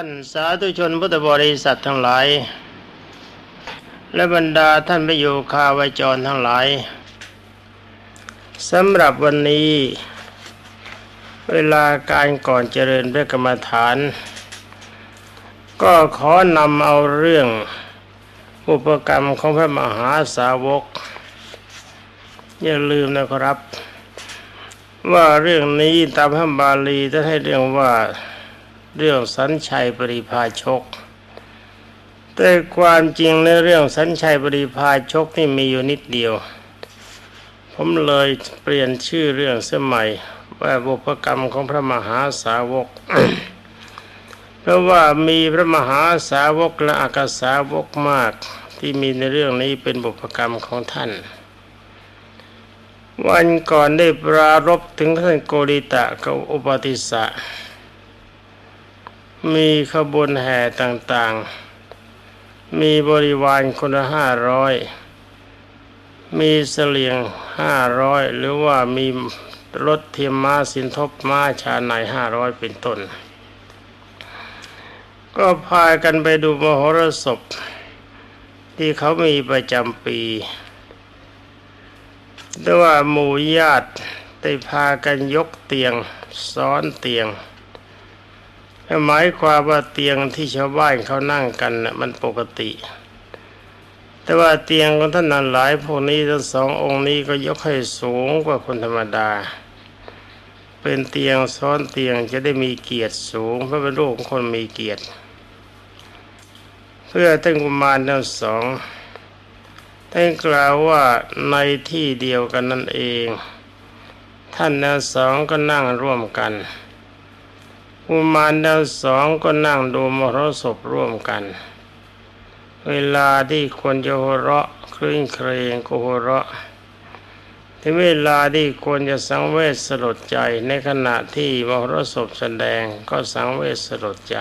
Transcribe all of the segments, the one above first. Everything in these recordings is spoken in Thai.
านสาธุชนพุทธบริษัททั้งหลาย และบรรดาท่านประโยคาวจรทั้งหลายสำหรับวันนี้ เวลาการก่อนเจริญพระกรรมฐาน ก็ขอนำเอาเรื่องอุปกรรมของพระมหาสาวก อย่าลืมนะครับ ว่าเรื่องนี้ตามพระบาลีท่านให้เรื่องว่า เรื่องสัญชัยปริพาชก แต่ความจริงในเรื่องสัญชัยปริพาชกนี่มีอยู่นิดเดียว ผมเลยเปลี่ยนชื่อเรื่องสมัยว่าบุพกรรมของพระมหาสาวก เพราะว่ามีพระมหาสาวกและอากาสาวกมากที่มีในเรื่องนี้เป็นบุพกรรมของท่าน วันก่อนได้ปรารบถึงท่านโกริตะกับอุปติสสะ มีขบวนแห่ต่างๆ มีบริวารคนละห้าร้อย มีเสลียงห้าร้อยหรือว่ามีรถเทียมม้าสินทบม้าชาในห้าร้อยเป็นต้น ก็พากันไปดูมหรสพ ที่เขามีประจำปีแต่ว่าหมู่ญาติได้พากันยกเตียง ซ้อนเตียง หมายความว่าเตียงที่ชาวบ้านเขานั่งกันน่ะมันปกติ แต่ว่าเตียงของท่านนั้นหลายพวกนี้ทั้งสององค์นี้ก็ยกให้สูงกว่าคนธรรมดา เป็นเตียงซ้อนเตียงจะได้มีเกียรติสูง เพราะเป็นลูกของคนมีเกียรติ เพื่อท่านกุมารทั้งสองท่านกล่าวว่าในที่เดียวกันนั่นเอง ท่านทั้งสองก็นั่งร่วมกัน กุมารทั้งสองก็นั่งดูมรสพร่วมกัน เวลาที่ควรจะหัวเราะคลื่นเครงก็หัวเราะถึงเวลาที่ควรจะสังเวชสลดใจในขณะที่มรสพแสดงก็สังเวชสลดใจ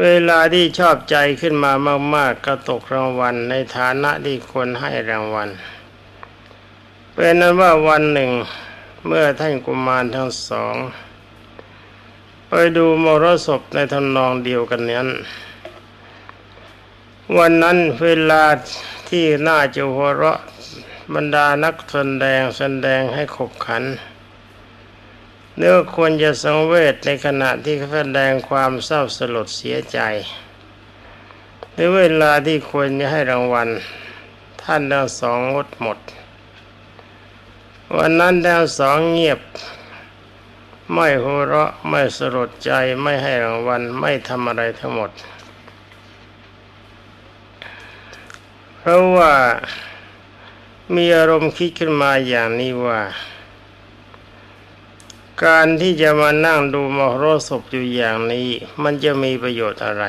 เวลาที่ชอบใจขึ้นมามาก ๆ ก็ตกรางวัลในฐานะที่ควรให้รางวัลเป็นนั้นว่าวันหนึ่ง เมื่อท่านกุมารทั้งสองไปดูมรสพในทำนองเดียวกันนั้น วันนั้นเวลาที่น่าจะหัวเราะบรรดานักแสดงแสดงให้ขบขันเนื้อควรจะสังเวชในขณะที่แสดงความเศร้าสลดเสียใจในเวลาที่ควรจะให้รางวัล ท่านทั้งสองงดหมด วันนั้นทั้งสองเงียบ ไม่หัวเราะไม่สลดใจไม่ให้รางวัลไม่ทำอะไรทั้งหมด เพราะว่ามีอารมณ์คิดขึ้นมาอย่างนี้ว่า การที่จะมานั่งดูมโหรสพอยู่อย่างนี้ มันจะมีประโยชน์อะไร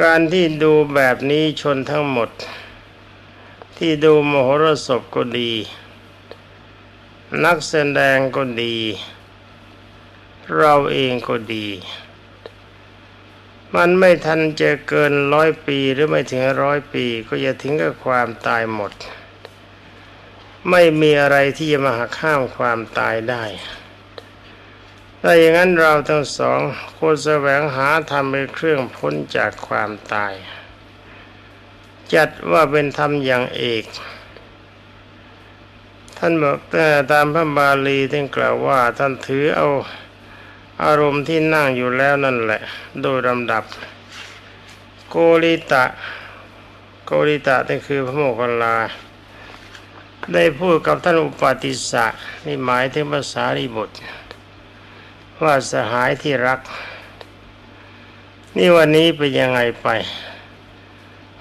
การที่ดูแบบนี้ชนทั้งหมด ที่ดูมโหรสพก็ดี นักแสดงก็ดี เราเองก็ดี มันไม่ทันจะเกินร้อยปีหรือไม่ถึงร้อยปี ก็จะถึงกับความตายหมด ไม่มีอะไรที่จะมาหักห้ามความตายได้ถ้าอย่างนั้นเราทั้งสองควรแสวงหาทำเป็นเครื่องพ้นจากความตาย จัดว่าเป็นธรรมอย่างเอก ท่านบอกแต่ตามพระบาลีท่านกล่าวว่าท่านถือเอาอารมณ์ที่นั่งอยู่แล้วนั่นแหละ โดยลำดับ โกริตะ โกริตะนั่นคือพระโมคคัลลา ได้พูดกับท่านอุปาติสะนี่หมายถึงภาษาริบุตรว่าสหายที่รัก นี่วันนี้เป็นยังไงไป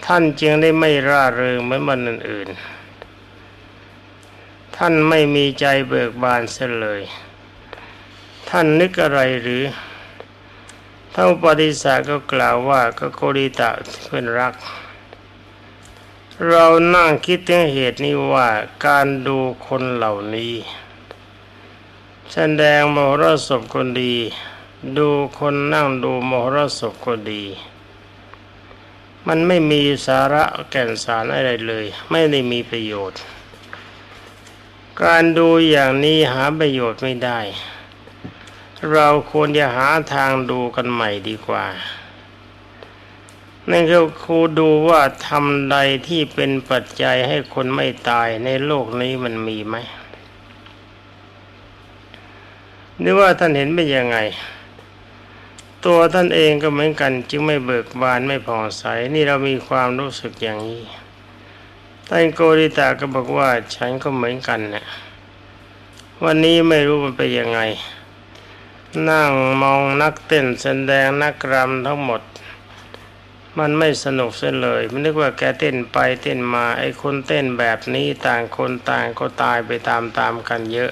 ท่านจึงได้ไม่ร่าเริงเหมือนวันอื่นๆท่านไม่มีใจเบิกบานเสียเลย ท่านนึกอะไรหรือท่านปาติสะก็กล่าวว่าก็โกริตะเพื่อนรัก เรานั่งคิดถึงเหตุนี้ว่าการดูคนเหล่านี้แสดงมโหรสพคนดี ดูคนนั่งดูมโหรสพคนดี มันไม่มีสาระแก่นสารอะไรเลย ไม่ได้มีประโยชน์ การดูอย่างนี้หาประโยชน์ไม่ได้ เราควรจะหาทางดูกันใหม่ดีกว่านั่นคือครูดูว่าทำใดที่เป็นปัจจัยให้คนไม่ตายในโลกนี้มันมีไหมหรือว่าท่านเห็นเป็นยังไง ตัวท่านเองก็เหมือนกัน จึงไม่เบิกบานไม่ผ่องใส นี่เรามีความรู้สึกอย่างนี้ท่านโกริตาก็บอกว่าฉันก็เหมือนกันนะวันนี้ไม่รู้มันเป็นยังไง นั่งมองนักเต้นแสดงนักรำทั้งหมด มันไม่สนุกเสียเลยมันนึกว่าแกเต้นไปเต้นมาไอ้คนเต้นแบบนี้ต่างคนต่างก็ตายไปตามๆกันเยอะ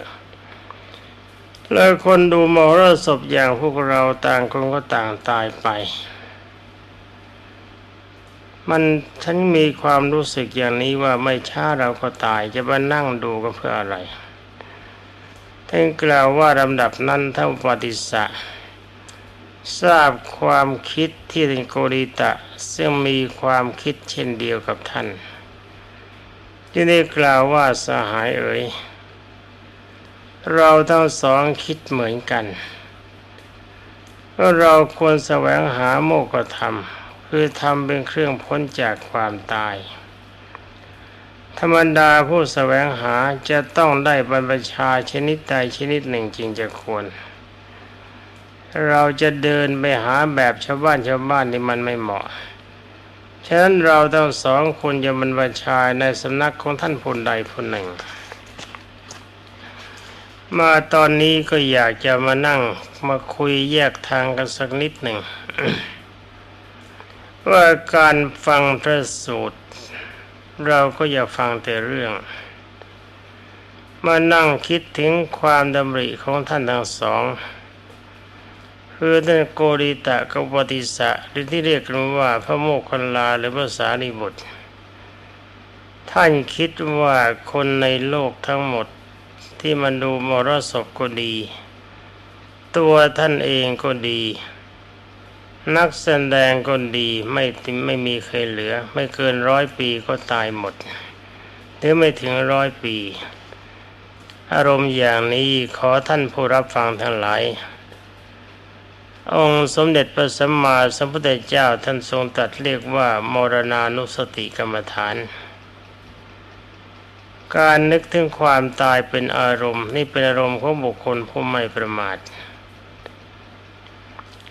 แล้วคนดูมรสพอย่างพวกเราต่างคนก็ต่างตายไป มันฉันมีความรู้สึกอย่างนี้ว่าไม่ช้าเราก็ตายจะมานั่งดูก็เพื่ออะไรท่านกล่าวว่าลำดับนั้นท่านปฏิสะทราบความคิดที่ท่านโกริตะ ซึ่งมีความคิดเช่นเดียวกับท่าน ที่ได้กล่าวว่าสหายเอ๋ย เราทั้งสองคิดเหมือนกันว่าเราควรแสวงหาโมกธรรม คือทำเป็นเครื่องพ้นจากความตาย ธรรมดาผู้แสวงหาจะต้องได้บรรพชาชนิดใดชนิดหนึ่งจริงจะควร เราจะเดินไปหาแบบชาวบ้านชาวบ้านนี่มันไม่เหมาะฉะนั้นเราทั้งสองคนจะบรรพชาในสำนักของท่านผู้ใดผู้หนึ่ง มาตอนนี้ก็อยากจะมานั่งมาคุยแยกทางกันสักนิดหนึ่ง ว่าการฟังพระสูตร เราก็อย่าฟังแต่เรื่อง มานั่งคิดถึงความดำริของท่านทั้งสองคือท่านโกริตะกับปฏิสะหรือที่เรียกกันว่าพระโมคคัลลาหรือพระสารีบุตรท่านคิดว่าคนในโลกทั้งหมด ที่มันดูมรสพก็ดี ตัวท่านเองก็ดี นักแสดงก็ดีไม่ไม่มีใครเหลือ ไม่เกินร้อยปีก็ตายหมด หรือไม่ถึงร้อยปี อารมณ์อย่างนี้ขอท่านผู้รับฟังทั้งหลายองค์สมเด็จพระสัมมาสัมพุทธเจ้าท่านทรงตรัสเรียกว่ามรณานุสติกรรมฐาน การนึกถึงความตายเป็นอารมณ์ นี่เป็นอารมณ์ของบุคคลผู้ไม่ประมาท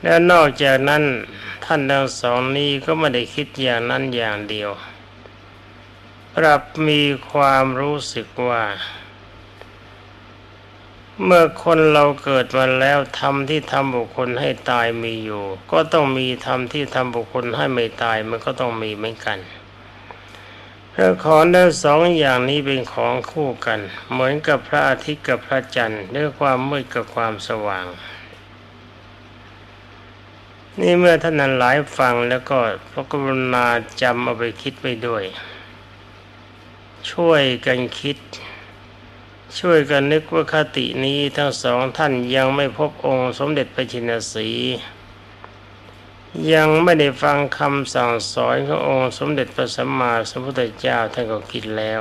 และนอกจากนั้นท่านทั้งสองนี้ก็ไม่ได้คิดอย่างนั้นอย่างเดียว ปรับมีความรู้สึกว่า เมื่อคนเราเกิดมาแล้วทำที่ทำบุคคลให้ตายมีอยู่ ก็ต้องมีทำที่ทำบุคคลให้ไม่ตายมันก็ต้องมีเหมือนกัน พระของทั้งสองอย่างนี้เป็นของคู่กัน เหมือนกับพระอาทิตย์กับพระจันทร์ด้วยความมืดกับความสว่าง นี่เมื่อท่านนั้นหลายฟังแล้วก็พระกรุณาจำเอาไปคิดไปด้วย ช่วยกันคิด ช่วยกันนึกว่าคตินี้ทั้งสองท่านยังไม่พบองค์สมเด็จพระชินสี ยังไม่ได้ฟังคำสั่งสอนขององค์สมเด็จพระสัมมาสัมพุทธเจ้าท่านก็คิดแล้ว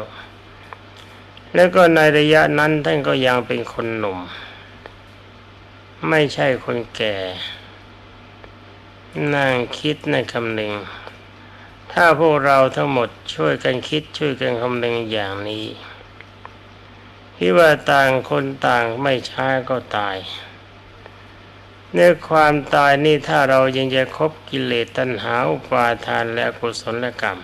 แล้วก็ในระยะนั้นท่านก็ยังเป็นคนหนุ่ม ไม่ใช่คนแก่ นั่งคิดในคำหนึ่ง ถ้าพวกเราทั้งหมดช่วยกันคิดช่วยกันคำหนึ่งอย่างนี้ที่ว่าต่างคนต่างไม่ช้าก็ตาย ในความตายนี่ถ้าเรายังจะคบกิเลสตัณหาอุปาทานและกุศลกรรม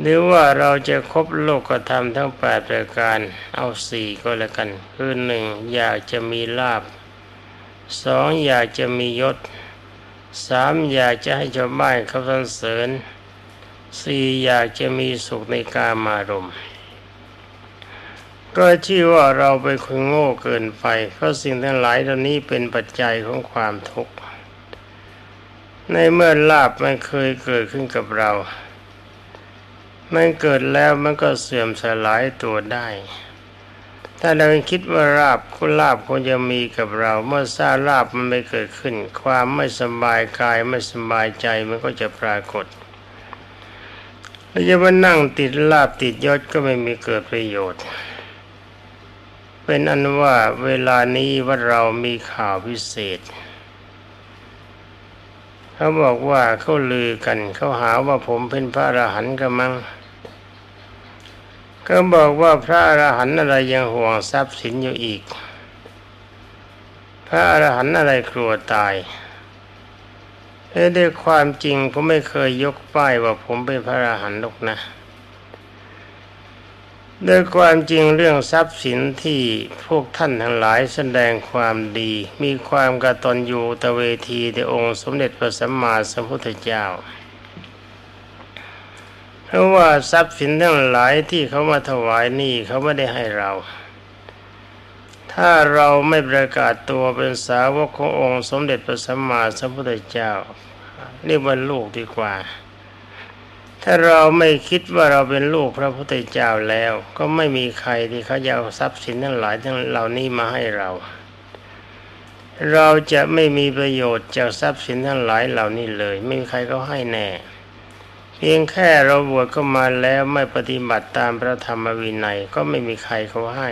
หรือว่าเราจะคบโลกธรรมทั้งแปดประการเอาสี่ก็แล้วกัน คือหนึ่งอยากจะมีลาบสองอยากจะมียศสามอยากจะให้ชาวบ้านเขาสรรเสริญสี่อยากจะมีสุขในกามารมณ์ ก็ชื่อว่าเราเป็นคนโง่เกินไป เพราะสิ่งทั้งหลายเหล่านี้เป็นปัจจัยของความทุกข์ ในเมื่อลาบมันเคยเกิดขึ้นกับเรา มันเกิดแล้วมันก็เสื่อมสลายตัวได้ ถ้าเราคิดว่าราบคุณลาบควรจะมีกับเรา เมื่อทราบลาบมันไม่เกิดขึ้น ความไม่สบายกายไม่สบายใจมันก็จะปรากฏเราจะมานั่งติดลาบติดยศก็ไม่มีเกิดประโยชน์ เป็นอันว่าเวลานี้ว่าเรามีข่าวพิเศษ เขาบอกว่าเขาลือกัน เขาหาว่าผมเป็นพระอรหันต์กันมั้งก็บอกว่าพระอรหันต์อะไรยังห่วงทรัพย์สินอยู่อีก พระอรหันต์อะไรกลัวตายเอ้ด้วยความจริงผมไม่เคยยกป้ายว่าผมเป็นพระอรหันต์หรอกนะ ด้วยความจริงเรื่องทรัพย์สินที่พวกท่านทั้งหลายแสดงความดี มีความกตัญญูตเวทีในองค์สมเด็จพระสัมมาสัมพุทธเจ้า เพราะว่าทรัพย์สินทั้งหลายที่เขามาถวายนี่เขาไม่ได้ให้เรา ถ้าเราไม่ประกาศตัวเป็นสาวกขององค์สมเด็จพระสัมมาสัมพุทธเจ้าเรียกว่าลูกดีกว่า ถ้าเราไม่คิดว่าเราเป็นลูกพระพุทธเจ้าแล้ว ก็ไม่มีใครที่เขาจะเอาทรัพย์สินทั้งหลายทั้งเหล่านี้มาให้เรา เราจะไม่มีประโยชน์จากทรัพย์สินทั้งหลายเหล่านี้เลย ไม่มีใครก็ให้แน่ เพียงแค่เราบวชก็มาแล้วไม่ปฏิบัติตามพระธรรมวินัยก็ไม่มีใครเขาให้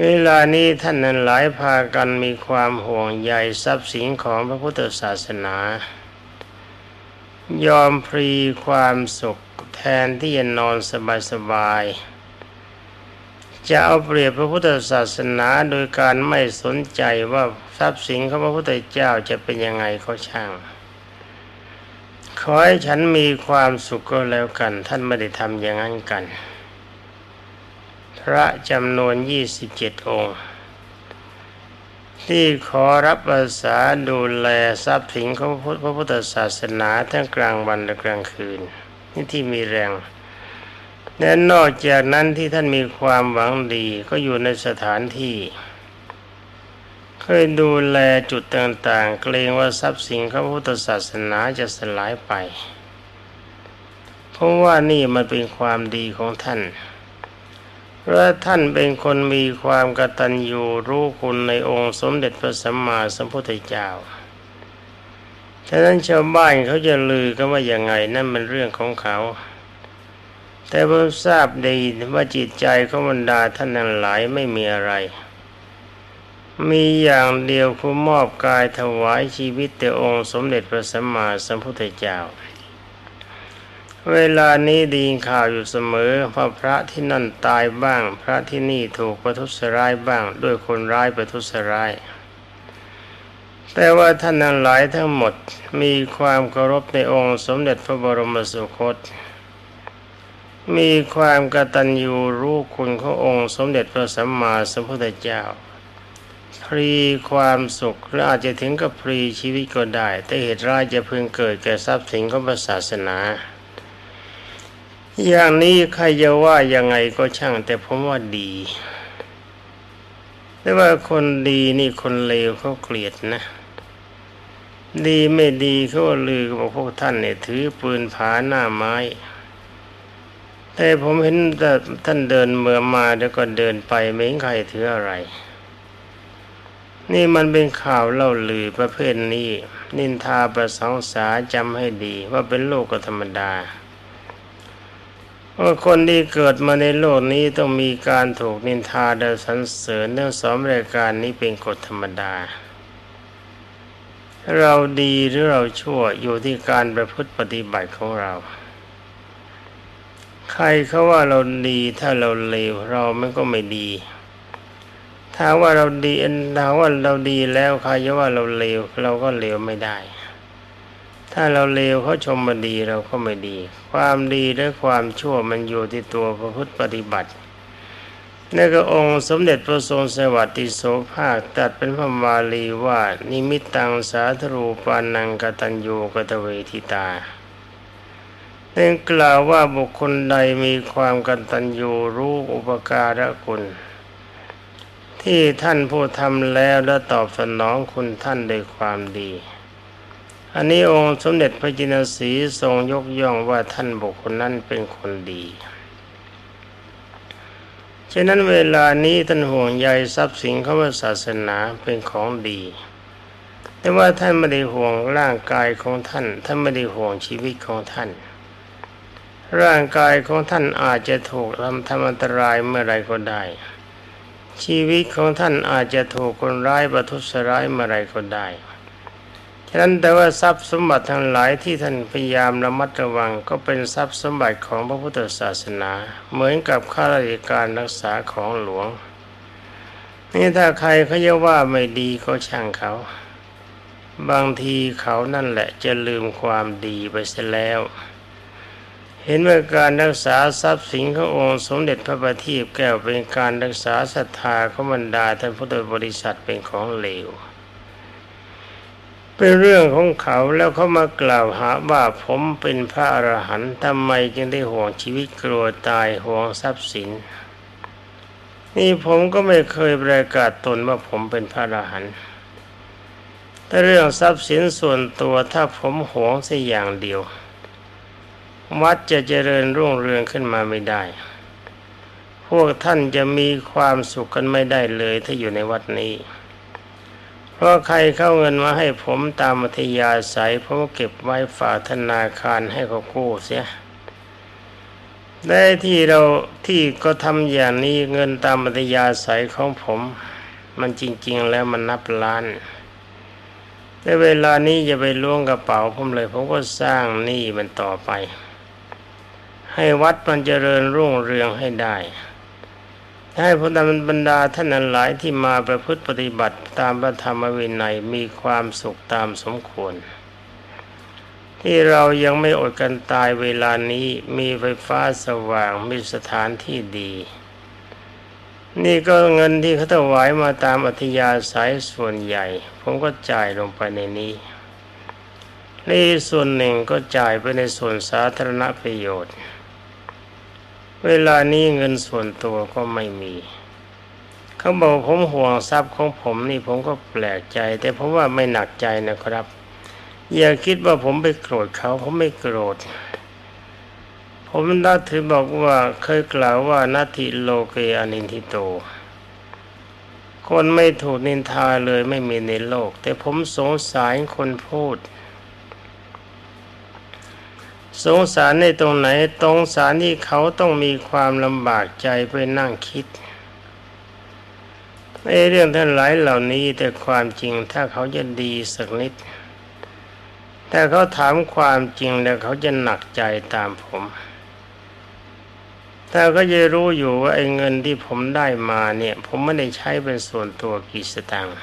เวลานี้ท่านนั้นหลายพากันมีความห่วงใยทรัพย์สินของพระพุทธศาสนา ยอมพรีความสุขแทนที่จะนอนสบายๆ จะเอาเปรียบพระพุทธศาสนาโดยการไม่สนใจว่าทรัพย์สินของพระพุทธเจ้าจะเป็นยังไงก็ช่าง ขอให้ฉันมีความสุขก็แล้วกัน ท่านไม่ได้ทำอย่างนั้นกัน พระจำนวนยี่สิบเจ็ดองค์ ที่ขอรับอาสาดูแลทรัพย์สินของพระพุทธศาสนาทั้งกลางวันและกลางคืน นี่ที่มีแรงและนอกจากนั้นที่ท่านมีความหวังดีก็อยู่ในสถานที่เคยดูแลจุดต่างๆ เกรงว่าทรัพย์สินของพระพุทธศาสนาจะสลายไป เพราะว่านี่มันเป็นความดีของท่าน พระท่านเป็นคนมีความกตัญญูรู้คุณในองค์สมเด็จพระสัมมาสัมพุทธเจ้าฉะนั้นชาวบ้านเขาจะลือกันว่าอย่างไงนั่นเป็นเรื่องของเขา แต่ผมทราบดีว่าจิตใจของบรรดาท่านนั้นหลายไม่มีอะไร มีอย่างเดียวคือมอบกายถวายชีวิตแต่องค์สมเด็จพระสัมมาสัมพุทธเจ้า เวลานี้ดีข่าวอยู่เสมอพระพระที่นั่นตายบ้าง พระที่นี่ถูกประทุษร้ายบ้าง ด้วยคนร้ายประทุษร้าย แต่ว่าท่านนั้นหลายทั้งหมดมีความเคารพในองค์สมเด็จพระบรมสุคต มีความกตัญญูรู้คุณขององค์สมเด็จพระสัมมาสัมพุทธเจ้าพรีความสุขและอาจจะถึงกับพรีชีวิตก็ได้ แต่เหตุร้ายจะพึงเกิดแก่ทรัพย์สินของศาสนา อย่างนี้ใครจะว่ายังไงก็ช่าง แต่ผมว่าดี แต่ว่าคนดีนี่คนเลวเขาเกลียดนะ ดีไม่ดีเขาลือบอกพวกท่านเนี่ยถือปืนผาหน้าไม้ แต่ผมเห็นแต่ท่านเดินเมื่อมาแล้วก็เดินไปไม่เห็นใครถืออะไร นี่มันเป็นข่าวเล่าลือประเภทนี้ นินทาประสงสาจำให้ดีว่าเป็นโลกธรรมดา ว่าคนที่เกิดมาในโลกนี้ต้องมีการถูกนินทาและสรรเสริญเนื่องสองรายการนี้เป็นกฎธรรมดา เราดีหรือเราชั่วอยู่ที่การประพฤติปฏิบัติของเรา ใครเขาว่าเราดีถ้าเราเลวเรามันก็ไม่ดี ถ้าว่าเราดีถ้าว่าเราดีแล้วใครจะว่าเราเลวเราก็เลวไม่ได้ ถ้าเราเลวเขาชมมาดีเราก็ไม่ดี ความดีและความชั่วมันอยู่ที่ตัวพระพุทธปฏิบัตินั่นก็องค์สมเด็จพระทรงสวัสดิโสภาคตัดเป็นพระบาลีว่า นิมิตตังสาธรูปานังกตัญญูกตเวทิตาเนื่องกล่าวว่าบุคคลใดมีความกตัญญูรู้อุปการะคุณ ที่ท่านผู้ทำแล้วและตอบสนองคุณท่านด้วยความดี อันนี้องค์สมเด็จพระจินสีทรงยกย่องว่าท่านบุคคลนั้นเป็นคนดีฉะนั้นเวลานี้ท่านห่วงใยทรัพย์สินของศาสนาเป็นของดี แต่ว่าท่านไม่ได้ห่วงร่างกายของท่าน ท่านไม่ได้ห่วงชีวิตของท่าน ร่างกายของท่านอาจจะถูกทำทำอันตรายเมื่อไรก็ได้ ชีวิตของท่านอาจจะถูกคนร้ายประทุษร้ายเมื่อไรก็ได้ ฉะนั้นแต่ว่าทรัพย์สมบัติทั้งหลายที่ท่านพยายามระมัดระวังก็เป็นทรัพย์สมบัติของพระพุทธศาสนา เหมือนกับข้าราชการรักษาของหลวง นี่ถ้าใครเขาจะว่าไม่ดีก็ช่างเขา บางทีเขานั่นแหละจะลืมความดีไปเสียแล้ว เห็นว่าการรักษาทรัพย์สินขององค์สมเด็จพระบัณฑิตแก้วเป็นการรักษาศรัทธาของบรรดาท่านพุทธบริษัทเป็นของเหลว เป็นเรื่องของเขาแล้วเขามากล่าวหาว่าผมเป็นพระอรหันต์ทำไมจึงได้ห่วงชีวิตกลัวตายห่วงทรัพย์สิน นี่ผมก็ไม่เคยประกาศตนว่าผมเป็นพระอรหันต์แต่เรื่องทรัพย์สินส่วนตัวถ้าผมห่วงสักอย่างเดียว วัดจะเจริญรุ่งเรืองขึ้นมาไม่ได้ พวกท่านจะมีความสุขกันไม่ได้เลยถ้าอยู่ในวัดนี้ เพราะใครเข้าเงินมาให้ผมตามมัธยาศัยผมก็เก็บไว้ฝากธนาคารให้เขากู้เสียได้ที่เราที่ก็ทำอย่างนี้เงินตามมัธยาศัยของผม มันจริง ๆ แล้วมันนับล้านในเวลานี้อย่าไปล้วงกระเป๋าผมเลย ผมก็สร้างหนี้มันต่อไป ให้วัดมันเจริญรุ่งเรืองให้ได้ ให้พระบรรดาท่านอันหลายที่มาประพฤติปฏิบัติตามพระธรรมวินัยมีความสุขตามสมควร ที่เรายังไม่อดกันตายเวลานี้มีไฟฟ้าสว่างมีสถานที่ดี นี่ก็เงินที่เขาถวายมาตามอัธยาศัยส่วนใหญ่ ผมก็จ่ายลงไปในนี้นี่ส่วนหนึ่งก็จ่ายไปในส่วนสาธารณประโยชน์ เวลานี้เงินส่วนตัวก็ไม่มี เขาบอกผมห่วงทรัพย์ของผมนี่ผมก็แปลกใจ แต่ผมว่าไม่หนักใจนะครับ อย่าคิดว่าผมไปโกรธเขาผมไม่โกรธ ผมนับถือบอกว่าเคยกล่าวว่านาทิโลเกอนินทิโต คนไม่ถูกนินทาเลยไม่มีในโลก แต่ผมสงสารคนพูด สงสารในตรงไหนตรงสารที่เขาต้องมีความลำบากใจไปนั่งคิดในเรื่องท่านหลายเหล่านี้แต่ความจริงถ้าเขาจะดีสักนิดแต่เขาถามความจริงแล้วเขาจะหนักใจตามผมแต่ก็จะรู้อยู่ว่าไอ้เงินที่ผมได้มาเนี่ย ผมไม่ได้ใช้เป็นส่วนตัวกี่สตางค์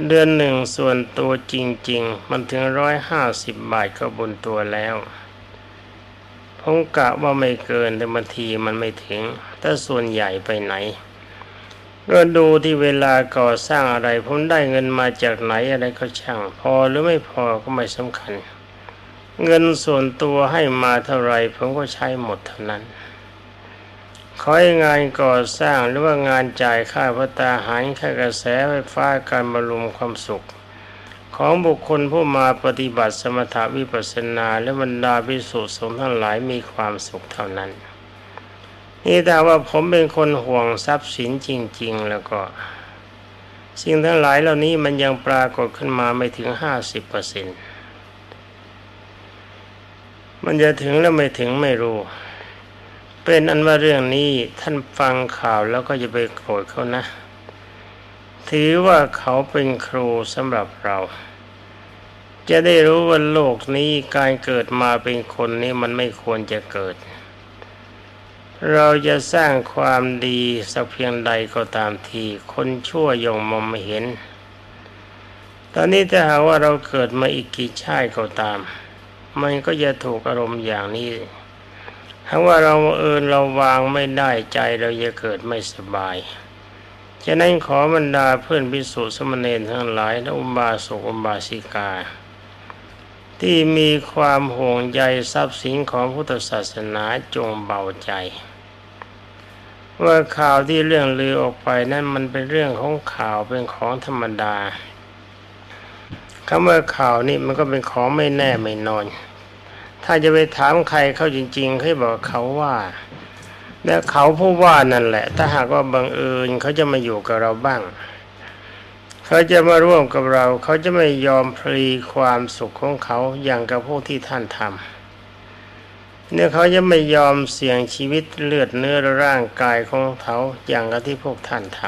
เดือนหนึ่งส่วนตัวจริง ๆ มันถึงร้อยห้าสิบบาทก็บุญตัวแล้วผมกะว่าไม่เกินแต่บางทีมันไม่ถึงถ้าส่วนใหญ่ไปไหนก็ดูที่เวลาก่อสร้างอะไร ผมได้เงินมาจากไหนอะไรก็ช่าง พอหรือไม่พอก็ไม่สำคัญ เงินส่วนตัวให้มาเท่าไรผมก็ใช้หมดเท่านั้น ขอให้งานก่อสร้างหรือว่างานจ่ายค่าพัตาหารค่ากระแสไฟฟ้าการบรรลุมความสุข ของบุคคลผู้มาปฏิบัติสมถวิปัสสนาและบรรดาพิสุสงฆ์ทั้งหลายมีความสุขเท่านั้น นี่แต่ว่าผมเป็นคนห่วงทรัพย์สินจริง ๆ แล้วก็ สิ่งทั้งหลายเหล่านี้มันยังปรากฏขึ้นมาไม่ถึงห้าสิบเปอร์เซ็นต์มันจะถึงแล้วไม่ถึงไม่รู้ เป็นอันว่าเรื่องนี้ท่านฟังข่าวแล้วก็จะไปโกรธเขานะ ถือว่าเขาเป็นครูสำหรับเรา จะได้รู้ว่าโลกนี้การเกิดมาเป็นคนนี้มันไม่ควรจะเกิด เราจะสร้างความดีสักเพียงใดก็ตามทีคนชั่วยงมองไม่เห็น ตอนนี้ถ้าหากว่าเราเกิดมาอีกกี่ชาติก็ตาม มันก็จะถูกอารมณ์อย่างนี้ ถ้าว่าเราเอินเราวางไม่ได้ใจเราจะเกิดไม่สบายฉะนั้นขอบรรดาเพื่อนพิสุสมณเณรทั้งหลายและอุบาสกอุบาสิกา ที่มีความห่วงใยทรัพย์สินของพุทธศาสนาจงเบาใจ ว่าข่าวที่เรื่องลือออกไปนั้นมันเป็นเรื่องของข่าวเป็นของธรรมดาคำว่าข่าวนี่มันก็เป็นของไม่แน่ไม่นอน ถ้าจะไปถามใครเขาจริงๆเขาบอกเขาว่าและเขาผู้ว่านั่นแหละ ถ้าหากว่าบังเอิญเขาจะมาอยู่กับเราบ้าง เขาจะมาร่วมกับเรา เขาจะไม่ยอมพลีความสุขของเขาอย่างกับพวกที่ท่านทำเนี่ยเขาจะไม่ยอมเสี่ยงชีวิตเลือดเนื้อร่างกายของเขาอย่างกับที่พวกท่านท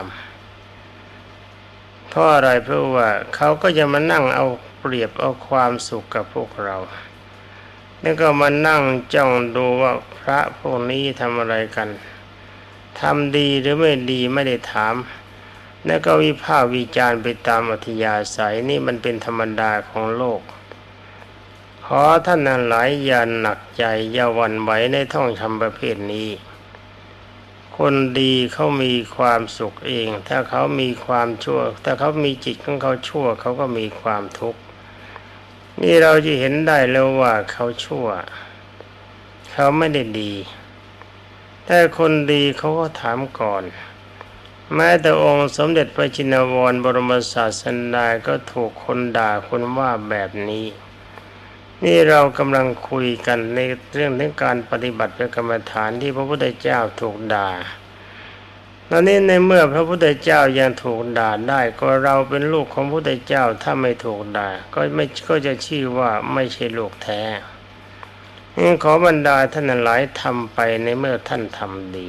ำเพราะอะไรเพราะว่าเขาก็จะมานั่งเอาเปรียบเอาความสุขกับพวกเรา แล้วก็มานั่งจ้องดูว่าพระพวกนี้ทำอะไรกันทำดีหรือไม่ดีไม่ได้ถาม แล้วก็วิพากษ์วิจารณ์ไปตามอัธยาศัยนี่มันเป็นธรรมดาของโลก ขอท่านหลายอย่าหนักใจอย่าวันไหวในท่องทำประเภทนี้ คนดีเขามีความสุขเอง ถ้าเขามีความชั่ว ถ้าเขามีจิตของเขาชั่วเขาก็มีความทุกข์ นี่เราจะเห็นได้แล้วว่าเขาชั่ว เขาไม่ได้ดี แต่คนดีเขาก็ถามก่อน แม้แต่องค์สมเด็จพระจินวรบรมศาสดาก็ถูกคนด่าคนว่าแบบนี้ นี่เรากำลังคุยกันในเรื่องของการปฏิบัติเป็นกรรมฐานที่พระพุทธเจ้าถูกด่า อนนี้ในเมื่อพระพุทธเจ้ายังถูกด่าได้ ก็เราเป็นลูกของพระพุทธเจ้าถ้าไม่ถูกด่า ก็ไม่ก็จะชื่อว่าไม่ใช่ลูกแท้ขอบรรดาท่านหลายทำไปในเมื่อท่านทำดี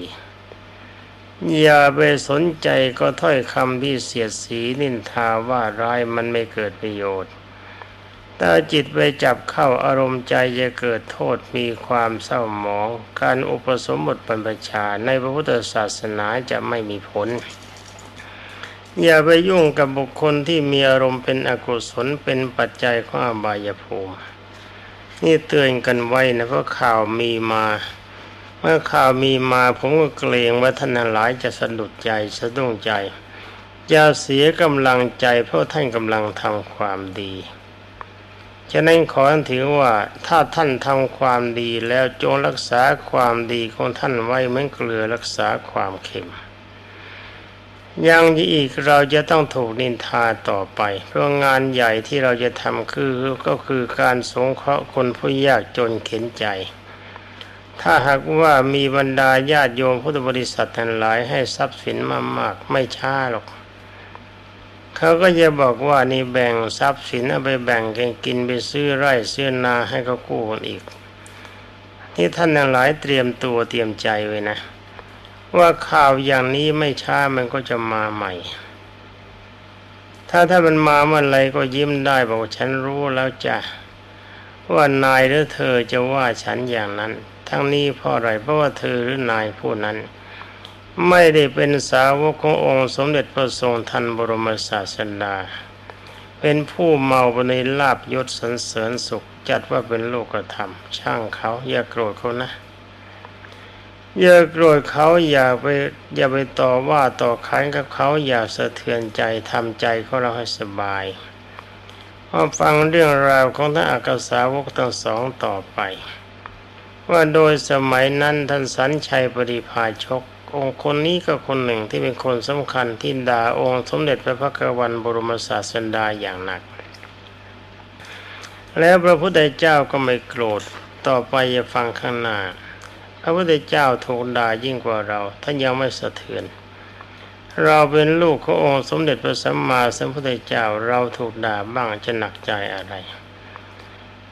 อย่าไปสนใจก็ถ้อยคำที่เสียดสีนินทาว่าร้ายมันไม่เกิดประโยชน์ ถ้าจิตไปจับเข้าอารมณ์ใจจะเกิดโทษมีความเศร้าหมอง การอุปสมบทบรรพชาในพระพุทธศาสนาจะไม่มีผล อย่าไปยุ่งกับบุคคลที่มีอารมณ์เป็นอกุศลเป็นปัจจัยของอบายภูมินี่เตือนกันไว้นะเพราะข่าวมีมา เมื่อข่าวมีมาผมก็เกรงว่าท่านหลายจะสะดุดใจสะดุ้งใจอย่าเสียกำลังใจเพราะท่านกำลังทำความดี ฉะนั้นขอถือว่าถ้าท่านทำความดีแล้วจงรักษาความดีของท่านไว้เหมือนเกลือรักษาความเค็มยังอีกเราจะต้องถูกนินทาต่อไป เพราะงานใหญ่ที่เราจะทำคือก็คือการสงเคราะห์คนผู้ยากจนเข็นใจ ถ้าหากว่ามีบรรดาญาติโยมพุทธบริษัททั้งหลายให้ทรัพย์สินมามากไม่ช้าหรอก เขาก็จะบอกว่านี่แบ่งทรัพย์สินเอาไปแบ่งกันกินไปซื้อไร่ซื้อนาให้เขากู้กันอีกที่ท่านทั้งหลายเตรียมตัวเตรียมใจไว้นะ ว่าข่าวอย่างนี้ไม่ช้ามันก็จะมาใหม่ ถ้าถ้ามันมาเมื่อไรก็ยิ้มได้บอกฉันรู้แล้วจ้ะว่านายหรือเธอจะว่าฉันอย่างนั้น ทั้งนี้เพราะอะไรเพราะว่าเธอหรือนายผู้นั้น ไม่ได้เป็นสาวกขององค์สมเด็จพระทรงทันบรมศาสดาเป็นผู้เมาไปในลาบยศสันเสริญสุขจัดว่าเป็นโลกธรรม ช่างเขา อย่าโกรธเขานะ อย่าโกรธเขาอย่าไปอย่าไปต่อว่าต่อขานกับเขาอย่าสะเทือนใจทำใจของเราให้สบายมาฟังเรื่องราวของท่านอักษาวกทั้งสองต่อไป ว่าโดยสมัยนั้นท่านสันชัยปริพาชก องค์คนนี้ก็คนหนึ่งที่เป็นคนสำคัญที่ด่าองค์สมเด็จพระพักวันบรมศาสดาอย่างหนัก แล้วพระพุทธเจ้าก็ไม่โกรธต่อไปอย่าฟังข้างหน้า พระพุทธเจ้าถูกด่ายิ่งกว่าเราท่านยังไม่สะเทือน เราเป็นลูกขององค์สมเด็จพระสัมมาสัมพุทธเจ้าเราถูกด่าบ้างจะหนักใจอะไร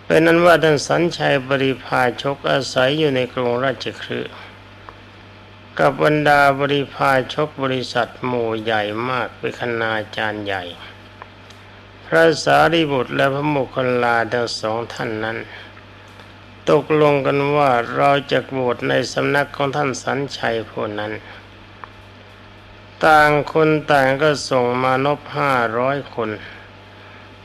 เป็นนั้นว่าท่านสัญชัยบริพาชกอาศัยอยู่ในกรุงราชคฤห์ กับบรรดาบริพาชกบริษัทหมู่ใหญ่มากเป็นคณาจารย์ใหญ่ พระสารีบุตรและพระโมคคลลาทั้งสองท่านนั้น ตกลงกันว่าเราจะบวชในสำนักของท่านสันชัยผู้นั้น ต่างคนต่างก็ส่งมานบห้าร้อยคน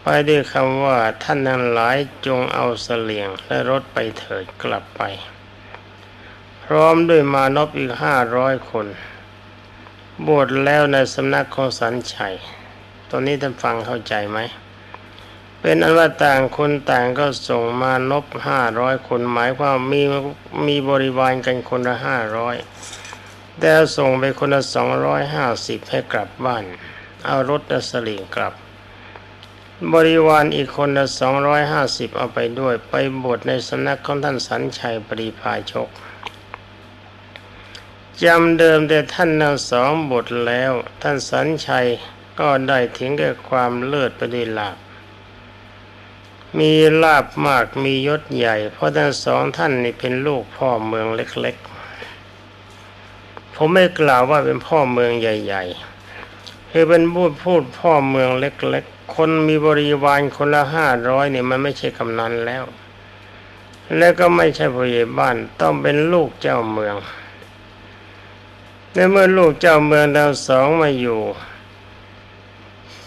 ไปด้วยคำว่าท่านทั้งหลายจงเอาเสลียงและรถไปเถิดกลับไป พร้อมด้วยมานบอีกห้าร้อยคน บวชแล้วในสำนักของสันชัย ตอนนี้ท่านฟังเข้าใจไหม เป็นอันว่าต่างคนต่างก็ส่งมานบห้าร้อยคนหมายความมีมีบริวารกันคนละห้าร้อยแต่ส่งไปคนละสองร้อยห้าสิบให้กลับบ้าน เอารถสลิงกลับ บริวารอีกคนละสองร้อยห้าสิบเอาไปด้วย ไปบวชในสำนักของท่านสันชัยปริพาชก จำเดิมแต่ท่านทั้งสองบทแล้ว ท่านสันชัยก็ได้ถึงแก่ความเลิศไปด้วยลาภมีลาบมากมียศใหญ่ เพราะทั้งสองท่านนี่เป็นลูกพ่อเมืองเล็กๆ ผมไม่กล่าวว่าเป็นพ่อเมืองใหญ่ๆคือเป็นพูดพูดพ่อเมืองเล็กๆ คนมีบริวารคนละห้าร้อยเนี่ยมันไม่ใช่กำนันแล้ว และก็ไม่ใช่ผู้ใหญ่บ้านต้องเป็นลูกเจ้าเมือง ในเมื่อลูกเจ้าเมืองดาวสองมาอยู่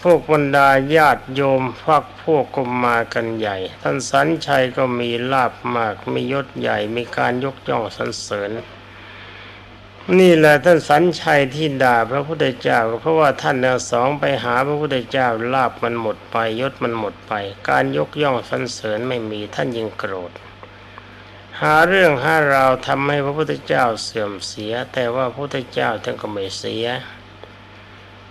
พวกบรรดาญาติโยมพักพวกก็มากันใหญ่ ท่านสันชัยก็มีลาบมากมียศใหญ่มีการยกย่องสรรเสริญ นี่แหละท่านสันชัยที่ด่าพระพุทธเจ้าเพราะว่าท่านดาวสองไปหาพระพุทธเจ้าลาบมันหมดไปยศมันหมดไป การยกย่องสรรเสริญไม่มีท่านยิ่งโกรธ หาเรื่องหาราวทำให้พระพุทธเจ้าเสื่อมเสีย แต่ว่าพระพุทธเจ้าท่านก็ไม่เสีย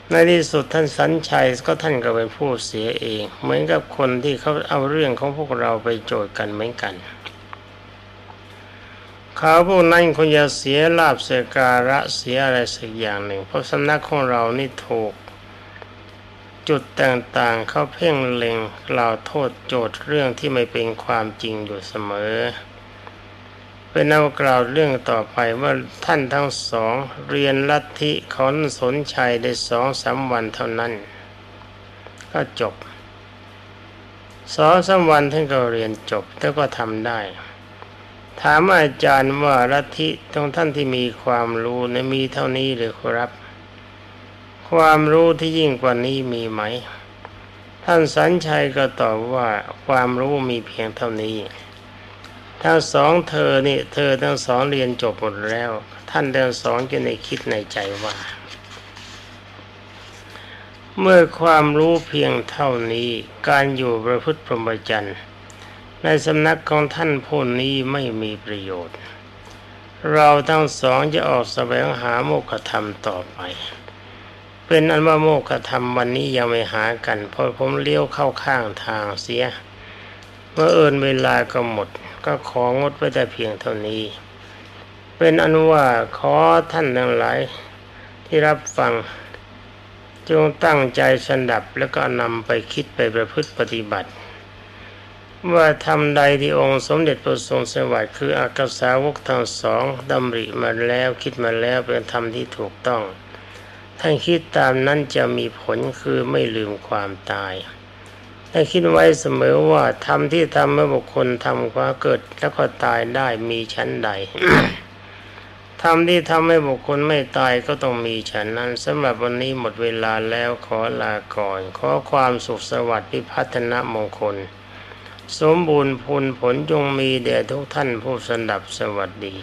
ในที่สุดท่านสัญชัยก็ท่านก็เป็นผู้เสียเอง เหมือนกับคนที่เขาเอาเรื่องของพวกเราไปโจทย์กันเหมือนกันเขาพวกนั้นคงจะเสียลาบเสียการะเสียอะไรสักอย่างหนึ่ง เพราะสำนักของเรานี่ถูก จุดต่างๆเขาเพ่งเล็งกล่าวโทษโจทย์เรื่องที่ไม่เป็นความจริงอยู่เสมอ เป็นเอากล่าวเรื่องต่อไปว่าท่านทั้งสองเรียนลัทธิขอนสนชัยได้สองสามวันเท่านั้น ก็จบสองสามวันท่านก็เรียนจบแล้วก็ทำได้ ถามอาจารย์ว่าลัทธิตรงท่านที่มีความรู้เนะมีเท่านี้หรือครับ ความรู้ที่ยิ่งกว่านี้มีไหม ท่านสัญชัยก็ตอบว่าความรู้มีเพียงเท่านี้ ทั้งสองเธอนี่เธอทั้งสองเรียนจบหมดแล้ว ท่านทั้งสองจะในคิดในใจว่า เมื่อความรู้เพียงเท่านี้การอยู่ประพฤติพรหมจรรย์ในสำนักของท่านผู้นี้ไม่มีประโยชน์ เราทั้งสองจะออกแสวงหาโมกขธรรมต่อไป เป็นอันว่าโมกขธรรมวันนี้ยังไม่หากัน เพราะผมเลี้ยวเข้าข้างทางเสียเมื่อเอินเวลาก็หมด ก็ของดไว้แต่เพียงเท่านี้ เป็นอันว่าขอท่านทั้งหลายที่รับฟังจงตั้งใจสดับแล้วก็นำไปคิดไปประพฤติปฏิบัติ ว่าทำใดที่องค์สมเด็จพระทรงสวัสดิ์คืออากาสาวกทั้งสองดำริมาแล้วคิดมาแล้วเป็นธรรมที่ถูกต้องท่านคิดตามนั้นจะมีผลคือไม่ลืมความตาย ท่าคิดไว้เสมอว่าธรรมที่ทำให้บุคคลทำความเกิดแล้วก็ตายได้มีชั้นใดธรรมที่ทำให้บุคคลไม่ตายก็ต้องมีฉันนั้นสำหรับวันนี้หมดเวลาแล้วขอลาก่อน ขอความสุขสวัสดิ์พิพัฒนมงคล สมบูรณ์ผลผลจงมีแด่ทุกท่านผู้สนับสวัสดี